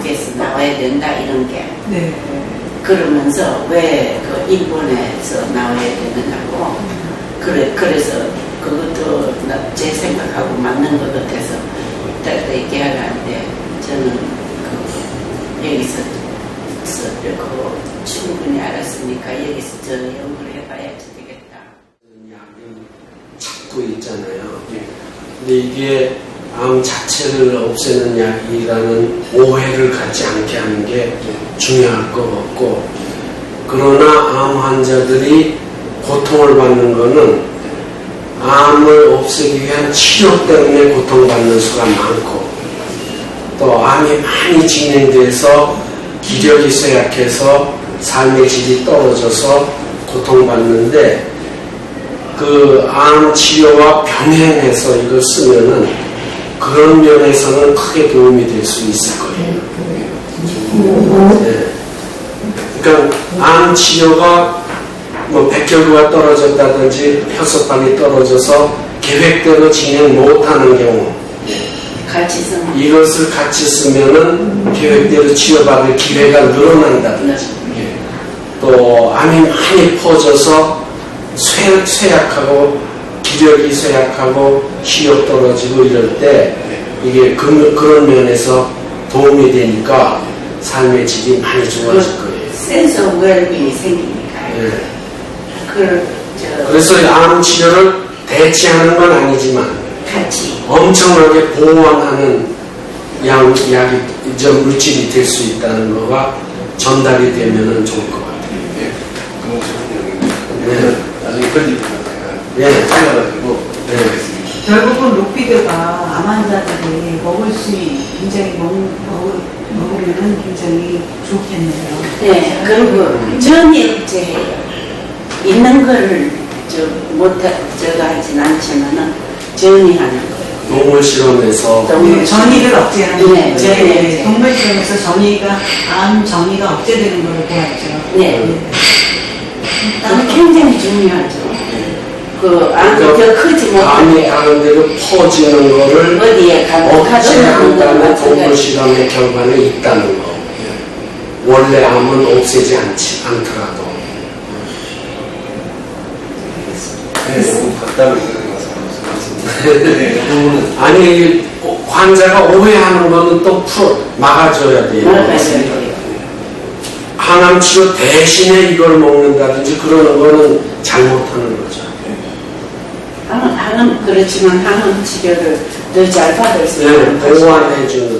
한국에서 나와야 된다 이런 게 네. 그러면서 왜 그 일본에서 나와야 되느냐고 그래 그래서 그것도 나- 제 생각하고 맞는 것 같아서 그때 얘기하는데 저는 그 여기서 서- 그 충분히 알았으니까 여기서 저 연구를 해봐야지 되겠다. 약을 찾고 있잖아요. 근데 이게 암 자체를 없애는 약이라는 오해를 갖지 않게 하는 게 중요할 것 같고 그러나 암 환자들이 고통을 받는 거는 암을 없애기 위한 치료 때문에 고통받는 수가 많고 또 암이 많이 진행돼서 기력이 쇠약해서 삶의 질이 떨어져서 고통받는데 그 암 치료와 병행해서 이걸 쓰면은 그런 면에서는 크게 도움이 될 수 있을 거예요. 네. 그러니까 암 치료가 뭐 백혈구가 떨어졌다든지 혈소판이 떨어져서 계획대로 진행 못하는 경우 같이 쓰면 이것을 같이 쓰면은 계획대로 치료받을 기회가 늘어난다든지 또 암이 많이 퍼져서 쇠, 쇠약하고 기력이 쇠약하고 시력 떨어지고 이럴 때 이게 그, 그런 면에서 도움이 되니까 삶의 질이 많이 좋아질 거예요. 센스 오브 웰빙이 생기니까 예. 저 그래서 암 치료를 대체하는 건 아니지만 같이 엄청나게 보완하는 양, 약이, 저 물질이 될 수 있다는 거가 전달이 되면은 좋을 것 같아요. 예, 너무 좋은 네. 나중에 제가 예. 잘라가지고 네. 하겠습니다. 결국은 로피드가 암 환자들이 먹을 수 굉장히 먹, 먹, 먹으면 굉장히 좋겠네요. 네, 그리고 전이제해요. 있는 거를 저 못하 저거 하진 않지만은 전이하는 거예요. 동물 실험에서 네, 전이를 억제하는 네, 이제 네, 네. 동물 실험에서 전이가 암 전이가 억제되는 걸 보았죠. 네. 그게 굉장히 중요하죠. 그 암이 더 크지 암이 못하게 다른 데로 퍼지는 거를 어디에 가도 가져나는 건 억제한다는 동물 마찬가지. 실험의 결과는 있다는 거. 원래 암은 없애지 않지, 않더라도. 답답을. 네, 부분은 아니, 환자가 오해하는 거는 또 풀어, 막아줘야 돼요. 막아야 돼요. 항암 치료 대신에 이걸 먹는다든지 그러는 거는 잘못하는 거죠. 항암, 그렇지만 항암 치료를 더잘 받을 수 네, 있는 보완해주는